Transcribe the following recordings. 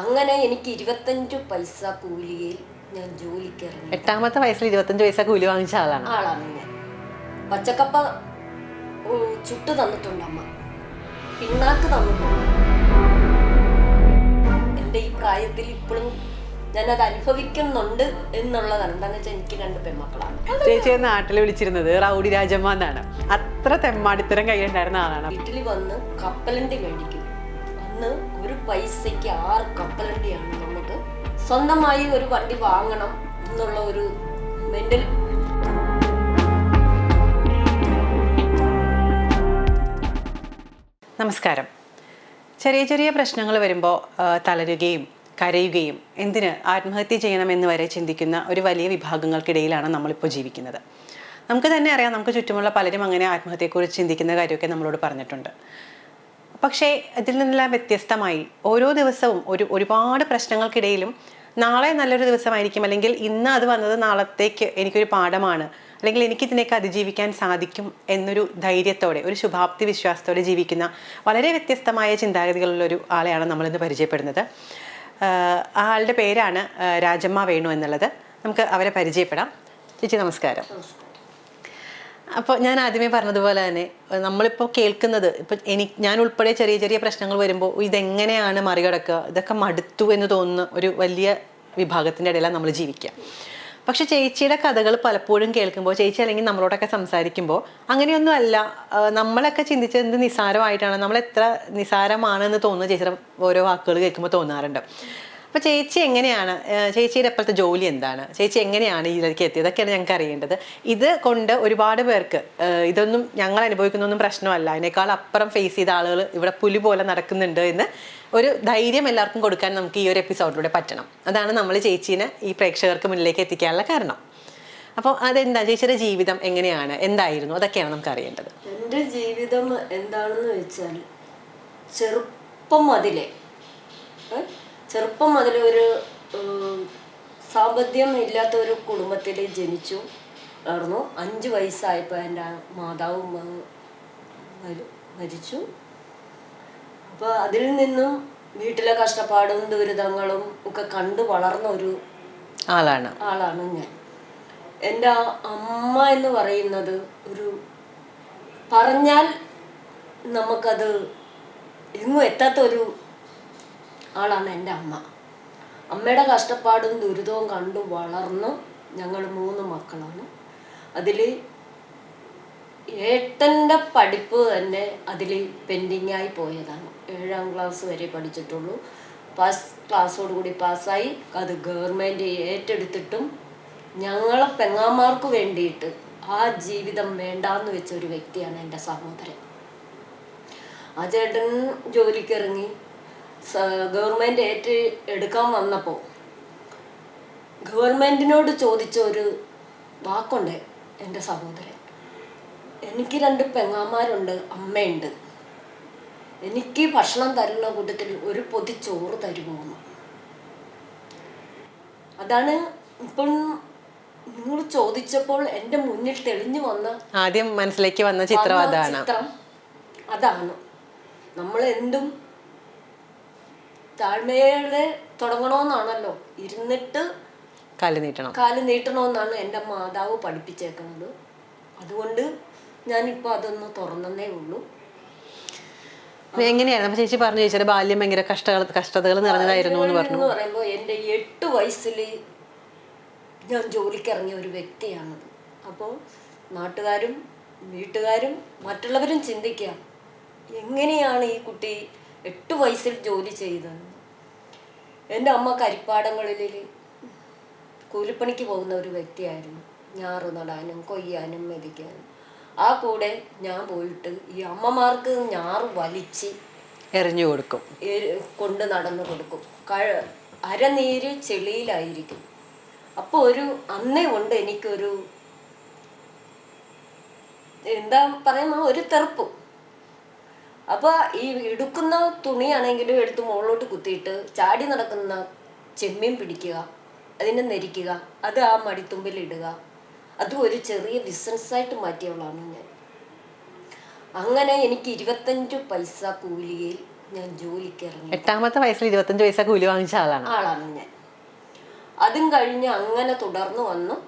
അങ്ങനെ എനിക്ക് ഇരുപത്തഞ്ച് പൈസ കൂലിയിൽ ഞാൻ ജോലിക്ക് ഇറങ്ങി. എട്ടാമത്തെ വയസ്സിൽ ഇരുപത്തഞ്ച് പൈസ കൂലി വാങ്ങിച്ച ആളാണ്. ആളാണ് ഞാൻ. പച്ചക്കപ്പ ചുട്ടു തന്നിട്ടുണ്ട് അമ്മ. പിണ്ണാക്ക് തന്നിട്ടുണ്ട്. എന്റെ ഈ പ്രായത്തിൽ ഇപ്പോഴും ഞാനത് അനുഭവിക്കുന്നുണ്ട് എന്നുള്ളതാണ്. എന്താണെന്ന് വെച്ചാൽ എനിക്ക് രണ്ട് പെൺമക്കളാണ്. ചേച്ചി നാട്ടിൽ വിളിച്ചിരുന്നത്. റൗഡി രാജമ്മ എന്നാണ്. അത്ര തെമ്മാടിത്തരം കയ്യിലുണ്ടായിരുന്ന ആളാണ്. വീട്ടിൽ വന്ന് കപ്പലണ്ടി മേടിക്കും അന്ന് ഒരു പൈസയ്ക്ക് ആറ് കപ്പലണ്ടിയാണ് നമുക്ക് സ്വന്തമായി ഒരു വണ്ടി വാങ്ങണം എന്നുള്ള ഒരു മെന്റൽ നമസ്കാരം. ചെറിയ ചെറിയ പ്രശ്നങ്ങൾ വരുമ്പോൾ തളരുകയും കരയുകയും എന്തിന് ആത്മഹത്യ ചെയ്യണമെന്ന് വരെ ചിന്തിക്കുന്ന ഒരു വലിയ വിഭാഗങ്ങൾക്കിടയിലാണ് നമ്മളിപ്പോൾ ജീവിക്കുന്നത്. നമുക്ക് തന്നെ അറിയാം നമുക്ക് ചുറ്റുമുള്ള പലരും അങ്ങനെ ആത്മഹത്യയെക്കുറിച്ച് ചിന്തിക്കുന്ന കാര്യമൊക്കെ നമ്മളോട് പറഞ്ഞിട്ടുണ്ട്. പക്ഷേ ഇതിൽ നിന്നെല്ലാം വ്യത്യസ്തമായി ഓരോ ദിവസവും ഒരു ഒരുപാട് പ്രശ്നങ്ങൾക്കിടയിലും നാളെ നല്ലൊരു ദിവസമായിരിക്കും. അല്ലെങ്കിൽ ഇന്ന് അത് വന്നത് നാളത്തേക്ക് എനിക്കൊരു പാഠമാണ്. അല്ലെങ്കിൽ എനിക്ക് ഇതിനേക്ക് അതിജീവിക്കാൻ സാധിക്കും എന്നൊരു ധൈര്യത്തോടെ ഒരു ശുഭാപ്തി വിശ്വാസത്തോടെ ജീവിക്കുന്ന വളരെ വ്യത്യസ്തമായ ചിന്താഗതികളുള്ള ഒരു ആളെയാണ് നമ്മളിന്ന് പരിചയപ്പെടുന്നത്. ആ ആളുടെ പേരാണ് രാജമ്മ വേണു എന്നുള്ളത്. നമുക്ക് അവരെ പരിചയപ്പെടാം. ചേച്ചി നമസ്കാരം. അപ്പോൾ ഞാൻ ആദ്യമേ പറഞ്ഞതുപോലെ തന്നെ നമ്മളിപ്പോൾ കേൾക്കുന്നത് ഇപ്പം എനിക്ക് ഞാൻ ഉൾപ്പെടെ ചെറിയ ചെറിയ പ്രശ്നങ്ങൾ വരുമ്പോൾ ഇതെങ്ങനെയാണ് മറികടക്കുക? ഇതൊക്കെ മടുത്തു എന്ന് തോന്നുന്ന ഒരു വലിയ വിഭാഗത്തിന്റെ ഇടയിലാണ് നമ്മൾ ജീവിക്കുക. പക്ഷെ ചേച്ചിയുടെ കഥകൾ പലപ്പോഴും കേൾക്കുമ്പോൾ ചേച്ചി അല്ലെങ്കിൽ നമ്മളോടൊക്കെ സംസാരിക്കുമ്പോൾ അങ്ങനെയൊന്നും അല്ല. നമ്മളൊക്കെ ചിന്തിച്ചത് നിസാരമായിട്ടാണ് നമ്മൾ എത്ര നിസാരമാണെന്ന് തോന്നുന്ന ചേച്ചിയുടെ ഓരോ വാക്കുകൾ കേൾക്കുമ്പോൾ തോന്നാറുണ്ട്. അപ്പൊ ചേച്ചി എങ്ങനെയാണ് ചേച്ചിയുടെ ഇപ്പോഴത്തെ ജോലി എന്താണ്? ചേച്ചി എങ്ങനെയാണ് ഇതിലേക്ക് എത്തിയത്? ഇതൊക്കെയാണ് ഞങ്ങൾക്ക് അറിയേണ്ടത്. ഇത് കൊണ്ട് ഒരുപാട് പേർക്ക് ഇതൊന്നും ഞങ്ങൾ അനുഭവിക്കുന്നൊന്നും പ്രശ്നമല്ല. അതിനേക്കാൾ അപ്പുറം ഫേസ് ചെയ്ത ആളുകൾ ഇവിടെ പുലി പോലെ നടക്കുന്നുണ്ട് എന്ന് ഒരു ധൈര്യം എല്ലാവർക്കും കൊടുക്കാൻ നമുക്ക് ഈ ഒരു എപ്പിസോഡിലൂടെ പറ്റണം. അതാണ് നമ്മൾ ചേച്ചീനെ ഈ പ്രേക്ഷകർക്ക് മുന്നിലേക്ക് എത്തിക്കാനുള്ള കാരണം. അപ്പോൾ അതെന്താ? ചേച്ചിയുടെ ജീവിതം എങ്ങനെയാണ്? എന്തായിരുന്നു? അതൊക്കെയാണ് നമുക്ക് അറിയേണ്ടത്. എന്റെ ജീവിതം എന്താണെന്ന് വെച്ചാൽ ചെറുപ്പം അതിലെ? ചെറുപ്പം മുതൽ ഒരു സാമ്പത്തികം ഇല്ലാത്ത ഒരു കുടുംബത്തിൽ ജനിച്ചു വളർന്നു അഞ്ച് വയസ്സായപ്പോൾ എന്റെ മാതാവും മരിച്ചു. അപ്പോൾ അതിൽ നിന്നും വീട്ടിലെ കഷ്ടപ്പാടും ദുരിതങ്ങളും ഒക്കെ കണ്ടു വളർന്ന ഒരു ആളാണ്. ആളാണ് ഞാൻ. എന്റെ അമ്മ എന്ന് പറയുന്നത് ഒരു പറഞ്ഞാൽ നമുക്കത് എങ്ങും എത്താത്ത ഒരു ആളാണ് എന്റെ അമ്മ. അമ്മയുടെ കഷ്ടപ്പാടും ദുരിതവും കണ്ടു വളർന്നു ഞങ്ങൾ മൂന്ന് മക്കളാണ്. അതിൽ ഏട്ടന്റെ പഠിപ്പ് തന്നെ അതിൽ പെൻഡിങ്ങായി പോയതാണ്. ഏഴാം ക്ലാസ് വരെ പഠിച്ചിട്ടുള്ളൂ. പാസ് ക്ലാസ്സോട് കൂടി പാസ്സായി അത് ഗവൺമെന്റ് ഏറ്റെടുത്തിട്ടും ഞങ്ങളെ പെങ്ങാമാർക്ക് വേണ്ടിയിട്ട് ആ ജീവിതം വേണ്ടാന്ന് വെച്ച ഒരു വ്യക്തിയാണ് എന്റെ സഹോദരൻ. ആ ചേട്ടൻ ജോലിക്ക് ഇറങ്ങി. ഗവൺമെന്റ് ഏറ്റ് എടുക്കാൻ വന്നപ്പോൾ ഗവൺമെന്റിനോട് ചോദിച്ച ഒരു വാക്കുണ്ട് എന്റെ സഹോദരൻ. എനിക്ക് രണ്ട് പെങ്ങാമാരുണ്ട് അമ്മയുണ്ട്. എനിക്ക് ഭക്ഷണം തരുന്ന കൂട്ടത്തിൽ ഒരു പൊതി ചോറ് തരുമോ എന്ന്. അതാണ് ഇപ്പം നിങ്ങൾ ചോദിച്ചപ്പോൾ എന്റെ മുന്നിൽ തെളിഞ്ഞു വന്ന ആദ്യം മനസ്സിലേക്ക് വന്ന ചിത്രം അതാണ്. ചിത്രം. അതാണ്. നമ്മൾ എന്തും താഴ്മയോടെ തുടങ്ങണമെന്നാണല്ലോ ഇരുന്നിട്ട് കാൽ നീട്ടണം. കാൽ നീട്ടണമെന്നാണ് എന്റെ മാതാവ് പഠിപ്പിച്ചേക്കുന്നത്. അതുകൊണ്ട് ഞാനിപ്പോൾ അതൊന്ന് തുറന്നേ ഉള്ളൂ. എങ്ങനെയായിരുന്നു അപ്പൊ ചേച്ചി പറഞ്ഞു ചേച്ചിയുടെ ബാല്യം ഭയങ്കര കഷ്ടകൾ കഷ്ടതകൾ നിറഞ്ഞതായിരുന്നു എന്ന് പറഞ്ഞു. പറയുമ്പോൾ എന്റെ എട്ട് വയസ്സിൽ ഞാൻ ജോലിക്ക് ഇറങ്ങിയ ഒരു വ്യക്തിയാണത് അപ്പോൾ നാട്ടുകാരും വീട്ടുകാരും മറ്റുള്ളവരും ചിന്തിക്കുക എങ്ങനെയാണ് ഈ കുട്ടി എട്ട് വയസ്സിൽ ജോലി ചെയ്തത്? എന്റെ അമ്മ കരിപ്പാടങ്ങളിൽ കൂലിപ്പണിക്ക് പോകുന്ന ഒരു വ്യക്തിയായിരുന്നു. ഞാറ് നടാനും കൊയ്യാനും മെതിക്കാനും. ആ കൂടെ ഞാൻ പോയിട്ട് ഈ അമ്മമാർക്ക് ഞാറ് വലിച്ച് എറിഞ്ഞു കൊടുക്കും. കൊണ്ട് നടന്നു കൊടുക്കും. കഴ അരനീര് ചെളിയിലായിരിക്കും. അപ്പോൾ ഒരു അന്നേ ഉണ്ട് എനിക്കൊരു എന്താ പറയുന്ന ഒരു തെറുപ്പ്. അപ്പോൾ ഈ എടുക്കുന്ന തുണിയാണെങ്കിലും എടുത്ത് മുകളിലോട്ട് കുത്തിയിട്ട് ചാടി നടക്കുന്ന ചെമ്മീൻ പിടിക്കുക അതിനെ നെരിക്കുക അത് ആ മടിത്തുമ്പിൽ ഇടുക. അതും ഒരു ചെറിയ ബിസിനസ്സായിട്ട് മാറ്റിയവളാണ് ഞാൻ. അങ്ങനെ എനിക്ക് ഇരുപത്തഞ്ച് പൈസ കൂലിയിൽ ഞാൻ ജോലിക്ക് ഇറങ്ങി. എട്ടാമത്തെ വയസ്സിൽ ഇരുപത്തഞ്ച് പൈസ കൂലി വാങ്ങിച്ച ആളാണ്. ആളാണ് ഞാൻ. അതും കഴിഞ്ഞ് അങ്ങനെ തുടർന്ന് വന്നു.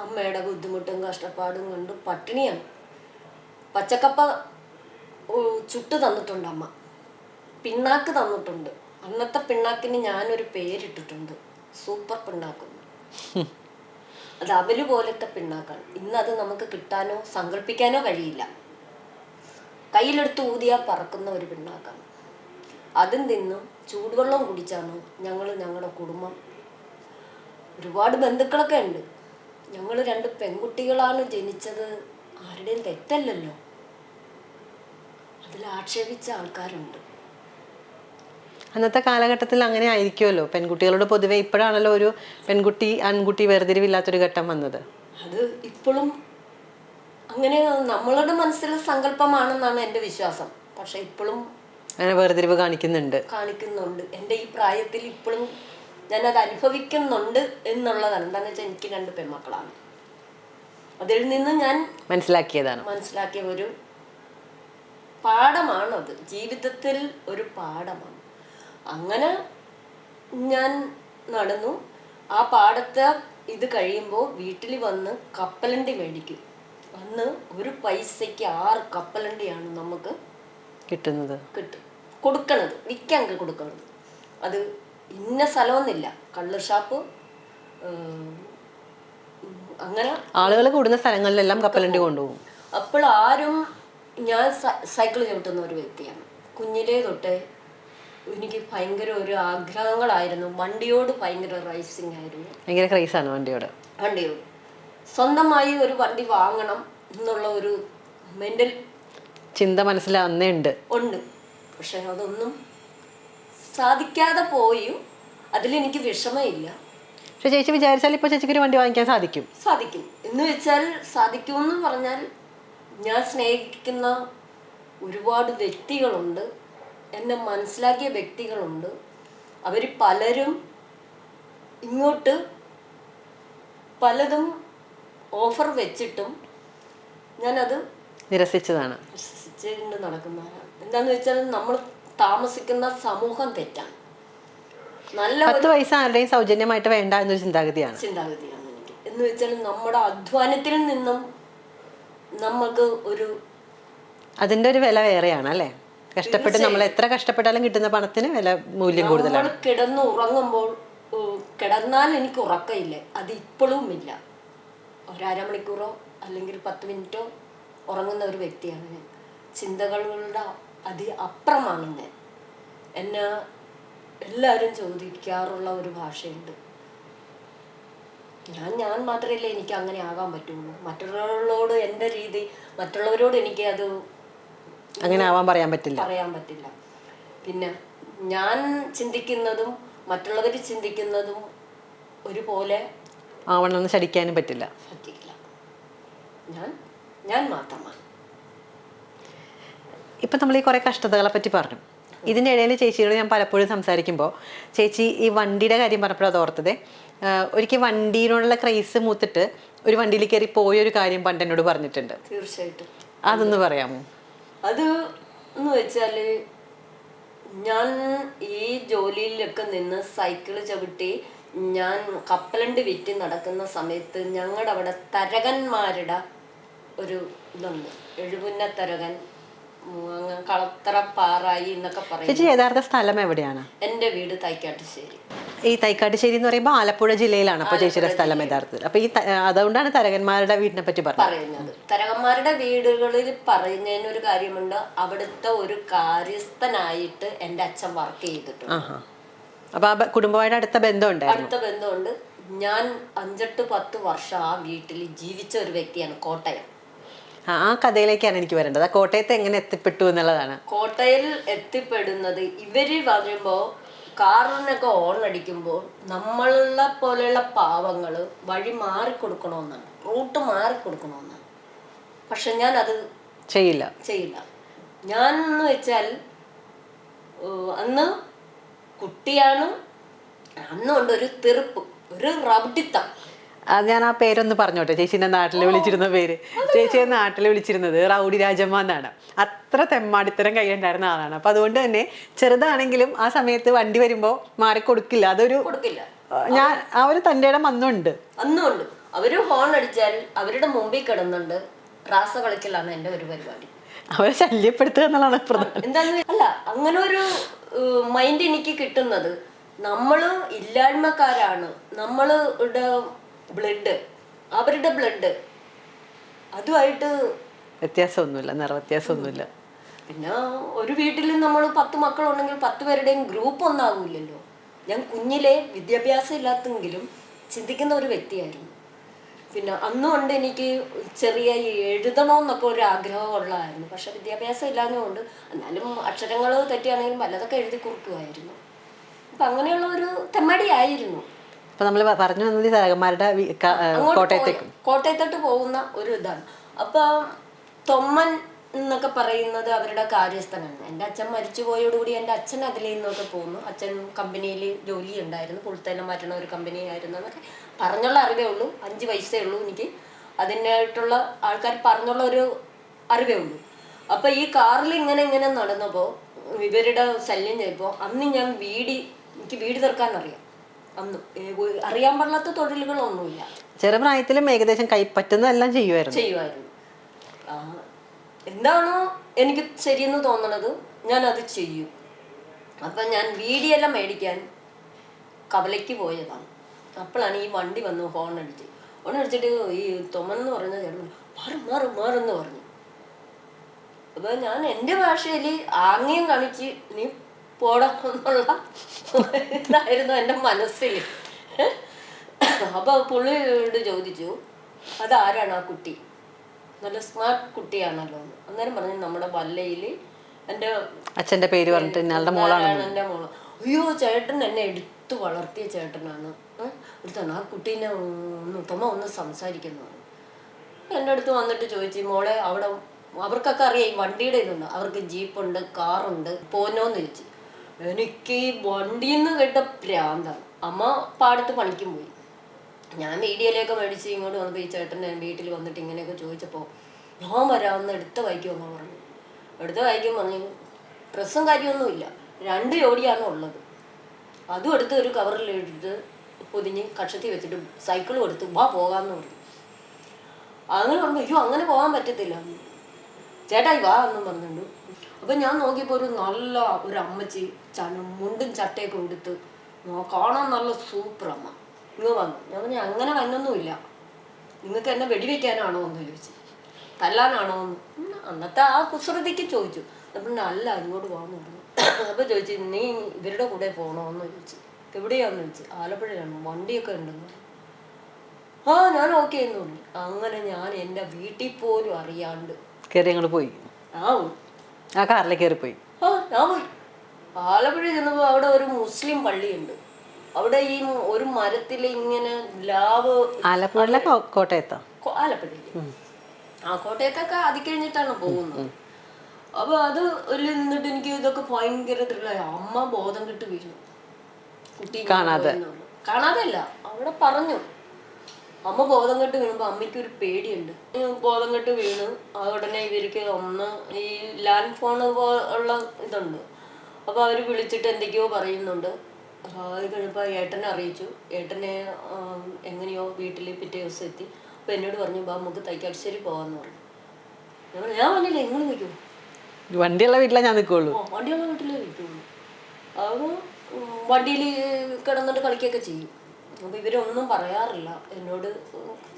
അമ്മയുടെ ബുദ്ധിമുട്ടും കഷ്ടപ്പാടും കൊണ്ട് പട്ടിണിയാണ്. പച്ചക്കപ്പ ചുട്ട് തന്നിട്ടുണ്ട് അമ്മ. പിണ്ണാക്ക് തന്നിട്ടുണ്ട്. അന്നത്തെ പിണ്ണാക്കിന് ഞാനൊരു പേരിട്ടിട്ടുണ്ട്. സൂപ്പർ പിണ്ണാക്ക്. അത് അവൽ പോലത്തെ പിണ്ണാക്കാണ്. ഇന്ന് അത് നമുക്ക് കിട്ടാനോ സങ്കല്പിക്കാനോ കഴിയില്ല. കയ്യിലെടുത്ത് ഊതിയാൽ പറക്കുന്ന ഒരു പിണ്ണാക്കാണ്. അതും തിന്നും ചൂടുവെള്ളം കുടിച്ചാണ് ഞങ്ങൾ ഞങ്ങളുടെ കുടുംബം. ഒരുപാട് ബന്ധുക്കളൊക്കെ ഉണ്ട്. ഞങ്ങൾ രണ്ട് പെൺകുട്ടികളാണ് ജനിച്ചത്. ആരുടെയും തെറ്റല്ലല്ലോ. അതിൽ ആക്ഷേപിച്ച ആൾക്കാരുണ്ട്. അന്നത്തെ കാലഘട്ടത്തിൽ അങ്ങനെ ആയിരിക്കുമല്ലോ. പെൺകുട്ടികളോട് പൊതുവെ ഇപ്പോഴാണല്ലോ ഒരു പെൺകുട്ടി ആൺകുട്ടി വേർതിരിവില്ലാത്തൊരു ഘട്ടം വന്നത്. അത് ഇപ്പോഴും അങ്ങനെ നമ്മളുടെ മനസ്സിൽ സങ്കല്പമാണെന്നാണ് എന്റെ വിശ്വാസം. പക്ഷെ ഇപ്പോഴും അങ്ങനെ വേർതിരിവ് കാണിക്കുന്നുണ്ട്. കാണിക്കുന്നുണ്ട്. എന്റെ ഈ പ്രായത്തിൽ ഇപ്പോഴും ഞാനത് അനുഭവിക്കുന്നുണ്ട് എന്നുള്ളതാണ്. എന്താണെന്ന് വെച്ചാൽ എനിക്ക് രണ്ട് പെൺമക്കളാണ്. അതിൽ നിന്ന് ഞാൻ മനസ്സിലാക്കിയതാണ്. മനസ്സിലാക്കിയ ഒരു പാഠമാണത്. ജീവിതത്തിൽ ഒരു പാഠമാണ്. അങ്ങനെ ഞാൻ നടന്നു. ആ പാടത്തെ ഇത് കഴിയുമ്പോൾ വീട്ടിൽ വന്ന് കപ്പലണ്ടി മേടിക്കും. അന്ന് ഒരു പൈസയ്ക്ക് ആറ് കപ്പലണ്ടിയാണ് നമുക്ക് കിട്ടുന്നത്. കിട്ടും. കൊടുക്കണത്. വിൽക്കാൻ കൊടുക്കണത്. അത് ഇന്ന സ്ഥലമൊന്നുമില്ല. കള്ള് ഷാപ്പ് അങ്ങനെ ആളുകൾ കൂടുന്ന സ്ഥലങ്ങളിലെല്ലാം കപ്പലണ്ടി കൊണ്ടുപോകും. അപ്പോൾ ആരും ഞാൻ സൈക്കിൾ ചവിട്ടുന്ന ഒരു വ്യക്തിയാണ്. കുഞ്ഞിലേ തൊട്ടേ എനിക്ക് ഭയങ്കര ഒരു ആഗ്രഹങ്ങളായിരുന്നു. വണ്ടിയോട് ഭയങ്കര റൈസിങ് ആയിരുന്നു. ഭയങ്കര ക്രൈസാണ് വണ്ടിയോട്. വണ്ടിയോട്. സ്വന്തമായി ഒരു വണ്ടി വാങ്ങണം എന്നുള്ള ഒരു മെന്റൽ ചിന്ത മനസ്സിൽ അന്നേ ഉണ്ട്. ഉണ്ട്. പക്ഷെ അതൊന്നും സാധിക്കാതെ പോയും. അതിലെനിക്ക് വിഷമയില്ല പക്ഷെ ചേച്ചി വിചാരിച്ചാൽ ഇപ്പൊ ചേച്ചിക്ക് ഒരു വണ്ടി വാങ്ങിക്കാൻ സാധിക്കും. സാധിക്കും. എന്ന് വെച്ചാൽ സാധിക്കുമെന്ന് പറഞ്ഞാൽ ഞാൻ സ്നേഹിക്കുന്ന ഒരുപാട് വ്യക്തികളുണ്ട്. എന്നെ മനസ്സിലാക്കിയ വ്യക്തികളുണ്ട്. അവർ പലരും ഇങ്ങോട്ട് പലതും ഓഫർ വെച്ചിട്ടും ഞാനത് നിരസിച്ചതാണ്. നിരസിച്ചുകൊണ്ട് നടക്കുന്നതാണ്. എന്താന്ന് വെച്ചാൽ നമ്മൾ താമസിക്കുന്ന സമൂഹം തെറ്റാണ്. നല്ല പത്ത് പൈസ ആരുടെയും സൗജന്യമായിട്ട് വേണ്ട എന്നൊരു ചിന്താഗതിയാണ്. ചിന്താഗതിയാണ് എനിക്ക്. എന്ന് വെച്ചാൽ നമ്മുടെ അധ്വാനത്തിൽ നിന്നും നമുക്ക് ഒരു അതിന്റെ ഒരു വില വേറെയാണ് അല്ലേ? കഷ്ടപ്പെട്ട് നമ്മൾ എത്ര കഷ്ടപ്പെട്ടാലും കിട്ടുന്ന പണത്തിന് വില മൂല്യം കൂടുതലാണ്. കിടന്നു ഉറങ്ങുമ്പോൾ കിടന്നാൽ എനിക്ക് ഉറക്കമില്ല. അത് ഇപ്പോഴും ഇല്ല. ഒരമണിക്കൂറോ അല്ലെങ്കിൽ പത്ത് മിനിറ്റോ ഉറങ്ങുന്ന ഒരു വ്യക്തിയാണ് ഞാൻ. ചിന്തകളുടെ അതി അപ്പുറമാണ് ഞാൻ. എന്നെ എല്ലാവരും ചോദിക്കാറുള്ള ഒരു ഭാഷയുണ്ട്. ഞാൻ ഞാൻ മാത്രമല്ലേ എനിക്ക് അങ്ങനെ ആകാൻ പറ്റുള്ളൂ. മറ്റുള്ളവരോട് എന്റെ രീതി മറ്റുള്ളവരോട് എനിക്ക് അത് അങ്ങനെ ആവാൻ പറയാൻ പറ്റില്ല. പറയാൻ പറ്റില്ല. പിന്നെ ഞാൻ ചിന്തിക്കുന്നതും മറ്റുള്ളവർ ചിന്തിക്കുന്നതും ഒരുപോലെ ആവണമെന്ന് ശടിക്കാനും പറ്റില്ല. പറ്റില്ല. ഞാൻ ഞാൻ മാത്രമാണ്. ഇപ്പം നമ്മൾ ഈ കുറേ കഷ്ടതകളെ പറ്റി പറഞ്ഞു. ഇതിന്റെ ഇടയിൽ ചേച്ചിയോട് ഞാൻ പലപ്പോഴും സംസാരിക്കുമ്പോൾ ചേച്ചി ഈ വണ്ടിയുടെ കാര്യം പറഞ്ഞപ്പോൾ അത് ഓർത്തത്. ഒരിക്കൽ വണ്ടിയോടുള്ള ക്രൈസ് മൂത്തിട്ട് ഒരു വണ്ടിയിൽ കയറി പോയൊരു കാര്യം പണ്ട് എന്നോട് പറഞ്ഞിട്ടുണ്ട്. തീർച്ചയായിട്ടും. അതൊന്ന് പറയാമോ? അത് എന്ന് വെച്ചാൽ ഞാൻ ഈ ജോലിയിലൊക്കെ നിന്ന് സൈക്കിൾ ചവിട്ടി ഞാൻ കപ്പലണ്ട് വിറ്റ് നടക്കുന്ന സമയത്ത് ഞങ്ങളുടെ അവിടെ തരകന്മാരുടെ ഒരു ഇതുണ്ട്. എഴുപുന്ന തരകൻ കളത്തറ പാറായി എന്നൊക്കെ പറയും യഥാർത്ഥ സ്ഥലം എവിടെയാണ്? എന്റെ വീട് തൈക്കാട്ടുശ്ശേരി. ഈ തൈക്കാട്ടുശ്ശേരി എന്ന് പറയുമ്പോൾ ആലപ്പുഴ ജില്ലയിലാണ് അപ്പോൾ ചേച്ചിയുടെ സ്ഥലം യഥാർത്ഥത്തിൽ. അപ്പോൾ ഈ അതുകൊണ്ടാണ് തരകന്മാരുടെ വീടിനെ പറ്റി പറയുന്നത്. തരകന്മാരുടെ വീടുകളിൽ പറയുന്നതിന് ഒരു കാര്യമുണ്ട്. അവിടുത്തെ ഒരു കാര്യസ്ഥനായിട്ട് എന്റെ അച്ഛൻ വർക്ക് ചെയ്തിട്ടുണ്ട്. അപ്പൊ അപ്പോൾ ആ കുടുംബമായിട്ട് അടുത്ത ബന്ധം ഉണ്ടായിരുന്നു അടുത്ത ബന്ധമുണ്ട്. ഞാൻ അഞ്ചെട്ട് പത്ത് വർഷം ആ വീട്ടിൽ ജീവിച്ച ഒരു വ്യക്തിയാണ് കോട്ടയം. ആ ആ കഥയിലേക്കാണ് എനിക്ക് വരേണ്ടത്. ആ കോട്ടയത്ത് എങ്ങനെ എത്തിപ്പെട്ടു എന്നുള്ളതാണ്. കോട്ടയിൽ എത്തിപ്പെടുന്നത് ഇവർ പറയുമ്പോൾ കാറിനൊക്കെ ഓൺ അടിക്കുമ്പോൾ നമ്മളെ പോലെയുള്ള പാവങ്ങൾ വഴി മാറിക്കൊടുക്കണമെന്നാണ് റൂട്ട് മാറിക്കൊടുക്കണമെന്നാണ് പക്ഷെ ഞാൻ അത് ചെയ്യില്ല. ചെയ്യില്ല. ഞാൻ എന്ന് വെച്ചാൽ അന്ന് കുട്ടിയാണ് അന്നുകൊണ്ട് ഒരു തെറുപ്പ് ഒരു റബ്ഡിത്തം അത് ഞാൻ ആ പേരൊന്ന് പറഞ്ഞോട്ടെ ചേച്ചീന്റെ നാട്ടിൽ വിളിച്ചിരുന്ന പേര്. ചേച്ചിയെ നാട്ടിൽ വിളിച്ചിരുന്നത് റൗഡി രാജമ്മ എന്നാണ്. അത്ര തെമ്മാടിത്തരം കൈയുണ്ടായിരുന്ന ആളാണ്. അപ്പം അതുകൊണ്ട് തന്നെ ചെറുതാണെങ്കിലും ആ സമയത്ത് വണ്ടി വരുമ്പോൾ മാറിക്കൊടുക്കില്ല അതൊരു കൊടുക്കില്ല. അതൊരു ഞാൻ ആ ഒരു തന്റെ ഇടം അന്നുണ്ട്. അന്നുണ്ട്. അവർ ഹോൺ അടിച്ചാൽ അവരുടെ മുമ്പിൽ കിടന്നുണ്ട് റാസ കളിക്കലാണ് എന്റെ ഒരു പരിപാടി. അവരെ ശല്യപ്പെടുത്തുക എന്നുള്ളതാണ് പ്രധാനം. എന്താന്ന് അല്ല അങ്ങനെ ഒരു മൈൻഡ് എനിക്ക് കിട്ടുന്നത് നമ്മൾ ഇല്ലായ്മക്കാരാണ്. നമ്മളുടെ ബ്ലഡ് അവരുടെ ബ്ലഡ് അതുമായിട്ട് വ്യത്യാസമൊന്നുമില്ല നിറവ്യത്യാസമൊന്നുമില്ല. പിന്നെ ഒരു വീട്ടിൽ നമ്മൾ പത്ത് മക്കളുണ്ടെങ്കിൽ പത്ത് പേരുടെയും ഗ്രൂപ്പ് ഒന്നാകൂലല്ലോ ഞാൻ കുഞ്ഞിലെ വിദ്യാഭ്യാസം ഇല്ലാത്തെങ്കിലും ചിന്തിക്കുന്ന ഒരു വ്യക്തിയായിരുന്നു. പിന്നെ അന്നും ഉണ്ട് എനിക്ക് ചെറിയ എഴുതണമെന്നൊക്കെ ഒരു ആഗ്രഹമുള്ളതായിരുന്നു. പക്ഷെ വിദ്യാഭ്യാസം ഇല്ലാഞ്ഞുകൊണ്ട് എന്നാലും അക്ഷരങ്ങൾ തെറ്റിയാണെങ്കിലും വല്ലതൊക്കെ എഴുതി കുറിക്കുമായിരുന്നു. അപ്പം അങ്ങനെയുള്ള ഒരു തെമ്മടിയായിരുന്നു. അപ്പൊ നമ്മൾ പറഞ്ഞു വന്നത് അങ്ങോട്ട് കോട്ടയത്തേക്ക്. കോട്ടയത്തോട്ട് പോകുന്ന ഒരു ഇതാണ്. അപ്പൊ തൊമ്മൻ എന്നൊക്കെ പറയുന്നത് അവരുടെ കാര്യസ്ഥനാണ്. എന്റെ അച്ഛൻ മരിച്ചുപോയോടുകൂടി എന്റെ എന്റെ അച്ഛൻ അതിൽ നിന്നൊക്കെ പോകുന്നു. അച്ഛൻ കമ്പനിയിൽ ജോലി ഉണ്ടായിരുന്നു. പുളിത്തേനം മാറ്റുന്ന ഒരു കമ്പനി ആയിരുന്നു എന്നൊക്കെ പറഞ്ഞുള്ള അറിവേ ഉള്ളൂ. അഞ്ച് വയസ്സേ ഉള്ളൂ എനിക്ക്. അതിനായിട്ടുള്ള ആൾക്കാർ പറഞ്ഞുള്ള ഒരു അറിവേ ഉള്ളൂ. അപ്പൊ ഈ കാറിൽ ഇങ്ങനെ ഇങ്ങനെ നടന്നപ്പോൾ ഇവരുടെ ശല്യം ചെയ്തപ്പോൾ അന്ന് ഞാൻ വീടി എനിക്ക് വീട് തീർക്കാൻ അറിയാം അന്ന് അറിയാൻ പാടില്ലാത്ത തൊഴിലുകളൊന്നുമില്ല. ചെറുപ്രായത്തിലും ഏകദേശം കൈപ്പറ്റുന്നതെല്ലാം ചെയ്യുമായിരുന്നു. ചെയ്യുമായിരുന്നു. എന്താണോ എനിക്ക് ശരിയെന്ന് തോന്നണത് ഞാൻ അത് ചെയ്യും. അപ്പം ഞാൻ വീടിയെല്ലാം മേടിക്കാൻ കവലയ്ക്ക് പോയതാണ്. അപ്പോഴാണ് ഈ വണ്ടി വന്ന് ഹോൺ അടിച്ച് ഹോൺ അടിച്ചിട്ട് ഈ തൊമൻ എന്ന് പറഞ്ഞ ചേട്ടൻ മാറും മാറും മാറും എന്ന് പറഞ്ഞു. അപ്പൊ ഞാൻ എന്റെ ഭാഷയിൽ ആംഗ്യം കാണിച്ച് നീ പോടാ എന്നുള്ള ഇതായിരുന്നു എന്റെ മനസ്സിൽ. അപ്പൊ പുള്ളിയോട് ചോദിച്ചു അതാരാണ് ആ കുട്ടി? നല്ല സ്മാർട്ട് കുട്ടിയാണല്ലോ എന്ന്. അന്നേരം പറഞ്ഞു നമ്മുടെ വല്ലയിൽ എന്റെ അച്ഛന്റെ പേര് പറഞ്ഞിട്ട് എന്റെ മോളാണ് എന്റെ മോൾ? അയ്യോ ചേട്ടൻ എന്നെ എടുത്തു വളർത്തിയ ചേട്ടനാണ്? എടുത്താണ് ആ കുട്ടീനെ ഒന്ന് ഉത്തമ ഒന്ന് സംസാരിക്കുന്നു. എന്റെ അടുത്ത് വന്നിട്ട് ചോദിച്ചു മോളെ അവിടെ അവർക്കൊക്കെ അറിയാം ഈ വണ്ടിയുടെ ഇതുണ്ട്. അവർക്ക് ജീപ്പുണ്ട് കാറുണ്ട് പോന്നോന്ന് ചോദിച്ചു. എനിക്ക് ഈ വണ്ടിയിൽ നിന്ന് കേട്ട പ്രാന്താണ്. അമ്മ പാടത്ത് പണിക്കും പോയി. ഞാൻ വീഡിയോയിലൊക്കെ മേടിച്ച് ഇങ്ങോട്ട് വന്നപ്പോൾ ഈ ചേട്ടൻ വീട്ടിൽ വന്നിട്ട് ഇങ്ങനെയൊക്കെ ചോദിച്ചപ്പോൾ ഞാൻ വരാമെന്ന് എടുത്ത വായിക്കുമെന്ന് പറഞ്ഞു. എടുത്ത വായിക്കും പറഞ്ഞു ഡ്രസ്സും കാര്യമൊന്നുമില്ല. രണ്ട് ജോഡിയാണ് ഉള്ളത്. അതും എടുത്ത് ഒരു കവറിൽ എടുത്ത് പൊതിഞ്ഞ് കക്ഷത്തി വെച്ചിട്ട് സൈക്കിളും എടുത്ത് വാ പോകാമെന്ന് പറഞ്ഞു. അങ്ങനെ പറഞ്ഞു അയ്യോ അങ്ങനെ പോകാൻ പറ്റത്തില്ല. ചേട്ടായി വാ എന്നും പറഞ്ഞിട്ടുണ്ട് അപ്പൊ ഞാൻ നോക്കിയപ്പോ ഒരു നല്ല ഒരു അമ്മച്ചി മുണ്ടും ചട്ടയൊക്കെ എടുത്ത് കാണാൻ നല്ല സൂപ്പർ അമ്മ. ഇങ്ങ് വന്നു. ഞാൻ പറഞ്ഞു അങ്ങനെ വന്നൊന്നുമില്ല. നിങ്ങൾക്ക് എന്നെ വെടിവെക്കാനാണോ എന്ന് ചോദിച്ചു. തല്ലാനാണോ എന്ന് അന്നത്തെ ആ കുസൃതിക്ക് ചോദിച്ചു. അപ്പം അല്ല ഇങ്ങോട്ട് പോകാന്ന് പറഞ്ഞു. അപ്പൊ ചോദിച്ചു നീ ഇവരുടെ കൂടെ പോകണോന്ന് ചോദിച്ചു. എവിടെയാന്ന്? ചോദിച്ചു. ആലപ്പുഴയാണ് വണ്ടിയൊക്കെ ഉണ്ടെന്ന്. ആ ഞാൻ ഓക്കെ എന്ന് പറഞ്ഞു. അങ്ങനെ ഞാൻ എന്റെ വീട്ടിൽ പോലും അറിയാണ്ട് കയറി അങ്ങോട്ട് പോയി. ആ ആ കാറിൽ കയറിപ്പോയി ആ ഞാൻ പോയി. ആലപ്പുഴ ചെന്നപ്പോൾ അവിടെ ഒരു മുസ്ലിം പള്ളിയുണ്ട്. അവിടെ ഈ ഒരു മരത്തിൽ ഇങ്ങനെ ലാവ് ആലപ്പുഴയിലെ കോട്ടയത്തോ? ആലപ്പുഴയിൽ ആ കോട്ടയത്തൊക്കെ അതി കഴിഞ്ഞിട്ടാണ് പോകുന്നത് അപ്പൊ അത് അതിൽ നിന്നിട്ട് എനിക്ക് ഇതൊക്കെ ഭയങ്കര ത്രില്ലായി അമ്മ ബോധം കെട്ട് വീണു കുട്ടി കാണാതെ. കാണാതെ അല്ല അവിടെ പറഞ്ഞു. അമ്മ ബോധം കെട്ട് വീണുമ്പോ അമ്മയ്ക്ക് ഒരു പേടിയുണ്ട് ബോധം കെട്ട് വീണ് ഉടനെ ഇവർക്ക് ഒന്ന് ഈ ലാൻഡ് ഫോൺ ഉള്ള ഇതുണ്ട്. അപ്പൊ അവർ വിളിച്ചിട്ട് എന്തൊക്കെയോ പറയുന്നുണ്ട്. അത് കഴിഞ്ഞപ്പോൾ ഏട്ടനെ അറിയിച്ചു. ഏട്ടനെ എങ്ങനെയോ വീട്ടിൽ പിറ്റേ ദിവസം എത്തി. അപ്പൊ എന്നോട് പറഞ്ഞു ബാ നമുക്ക് തൈക്കാട്ടുശ്ശേരി പോവാന്ന് പറഞ്ഞു. ഞാൻ പറഞ്ഞു, ഞാൻ പറഞ്ഞില്ല എങ്ങനെ നിൽക്കും? വണ്ടിയുള്ള വീട്ടിലാണ് ഞാൻ നിൽക്കുള്ളൂ വണ്ടിയുള്ള വീട്ടിലേ നിൽക്കുള്ളൂ. അപ്പോൾ വണ്ടിയിൽ കിടന്നിട്ട് കളിക്കൊക്കെ ചെയ്യും. അപ്പോൾ ഇവരൊന്നും പറയാറില്ല. എന്നോട്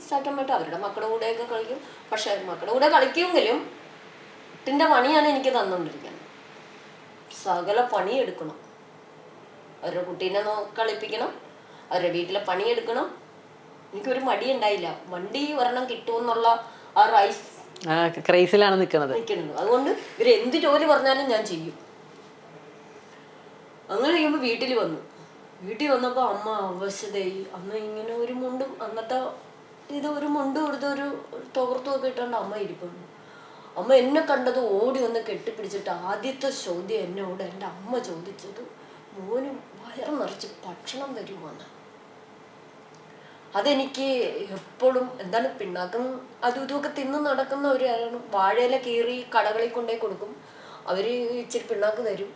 സെറ്റമായിട്ട് അവരുടെ മക്കളുടെ കൂടെയൊക്കെ കളിക്കും. പക്ഷെ മക്കളുടെ കൂടെ കളിക്കുമെങ്കിലും ഇട്ടിന്റെ പണിയാണ് എനിക്ക് തന്നുകൊണ്ടിരിക്കുന്നത് സകല പണിയെടുക്കണം. അവരുടെ കുട്ടീനെ നോ കളിപ്പിക്കണം. അവരുടെ വീട്ടിലെ പണിയെടുക്കണം. എനിക്കൊരു മടി ഉണ്ടായില്ല വണ്ടി വരണം കിട്ടുമെന്നുള്ള ആ റൈസ് ക്രൈസിലാണ് നിൽക്കുന്നത്. നിൽക്കുന്നത്. അതുകൊണ്ട് ഇവർ എന്ത് ജോലി പറഞ്ഞാലും ഞാൻ ചെയ്യും. അങ്ങനെ കഴിയുമ്പോൾ വീട്ടിൽ വന്നു. വീട്ടിൽ വന്നപ്പോൾ അമ്മ അവശതയായി അന്ന് ഇങ്ങനെ ഒരു മുണ്ടും അന്നത്തെ ഇത് ഒരു മുണ്ടും എടുത്ത് ഒരു തോർത്തും ഒക്കെ ഇട്ടുകൊണ്ട് അമ്മ ഇരിപ്പുണ്ട്. അമ്മ എന്നെ കണ്ടത് ഓടി വന്ന് കെട്ടിപ്പിടിച്ചിട്ട് ആദ്യത്തെ ചോദ്യം എന്നോട് എന്റെ അമ്മ ചോദിച്ചത് മോനും വയറ് നിറച്ച് ഭക്ഷണം തരുമോന്ന് അതെനിക്ക് എപ്പോഴും എന്താണ് പിണ്ണാക്കും അതും ഇതുമൊക്കെ തിന്ന് ഒരു വാഴയില കീറി കടകളിൽ കൊണ്ടേ കൊടുക്കും. അവർ ഇച്ചിരി പിണ്ണാക്ക് തരും.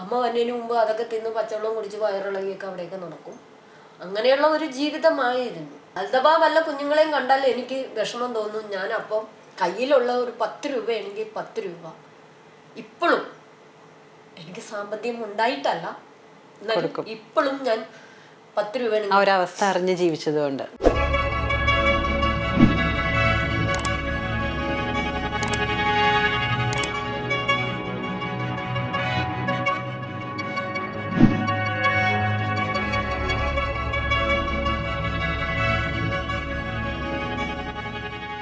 അമ്മ വന്നതിന് മുമ്പ് അതൊക്കെ തിന്ന് പച്ചവെള്ളം കുടിച്ച് വയറിളകിയൊക്കെ അവിടെയൊക്കെ നടക്കും. അങ്ങനെയുള്ള ഒരു ജീവിതമായിരുന്നു. അൽദബാ വല്ല കുഞ്ഞുങ്ങളെയും കണ്ടാൽ എനിക്ക് വിഷമം തോന്നും. ഞാൻ അപ്പം കയ്യിലുള്ള ഒരു പത്ത് രൂപ എനിക്ക് പത്ത് രൂപ. ഇപ്പോഴും എനിക്ക് സാമ്പത്തികം ഉണ്ടായിട്ടല്ല. ഇപ്പോഴും ഞാൻ പത്ത് രൂപ ആ ഒരു അവസ്ഥ അറിഞ്ഞ് ജീവിച്ചതുകൊണ്ട്.